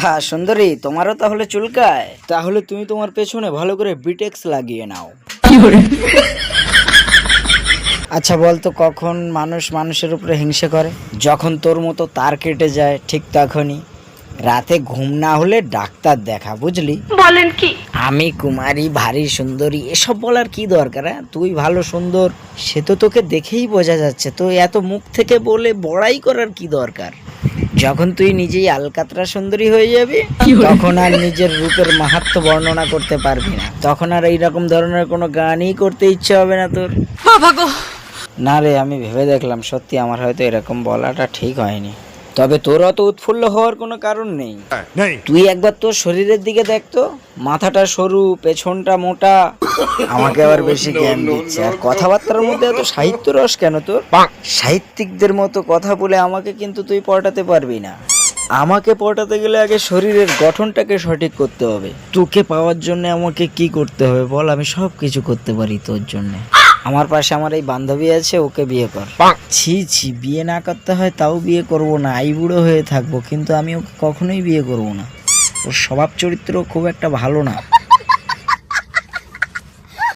আহা সুন্দরী তোমারও তাহলে চুলকায়। তাহলে তুমি তোমার পেছনে ভালো করে বিটেক্স লাগিয়ে নাও। আচ্ছা বলতো কখন মানুষ মানুষের উপরে হিংসে করে? যখন তোর মতো তার কেটে যায় ঠিক তখনই। রাতে ঘুম না হলে ডাক্তার দেখা বুঝলি? বলেন কি? আমি কুমারী ভারী সুন্দরী এসব বলার কি দরকার হ্যাঁ? তুই ভালো সুন্দর সে তো তোকে দেখেই বোঝা যাচ্ছে। তো এত মুখ থেকে বলে বড়াই করার কি দরকার? যখন তুই নিজেই আলকাতরা সুন্দরী হয়ে যাবি তখন আর নিজের রূপের মাহাত্ম বর্ণনা করতে পারবি না। তখন আর এইরকম ধরনের কোনো গানই করতে ইচ্ছে হবে না তোর। না রে আমি ভেবে দেখলাম সত্যি আমার হয়তো এরকম বলাটা ঠিক হয়নি। তবে তোর অত উৎফুল্ল হওয়ার কোনো কারণ নেই। তুই একবার তোর শরীরের দিকে দেখতো মাথাটা সরু পেছনটা মোটা। আমাকে আবার বেশি জ্ঞান দিচ্ছে। আর কথাবার্তার মধ্যে এত সাহিত্য রস কেন তোর? সাহিত্যিকদের মতো কথা বলে আমাকে কিন্তু তুই পটাতে পারবি না। আমাকে পটাতে গেলে আগে শরীরের গঠনটাকে সঠিক করতে হবে। তোকে পাওয়ার জন্য আমাকে কি করতে হবে বল? আমি সব কিছু করতে পারি তোর জন্য। আমার পাশে আমার এই বান্ধবী আছে ওকে বিয়ে কর। ছি ছি বিয়ে না করতে হয় তাও বিয়ে করব না আই বুড়ো হয়ে থাকব কিন্তু আমি ওকে কখনোই বিয়ে করব না। ওর স্বভাব চরিত্র খুব একটা ভালো না।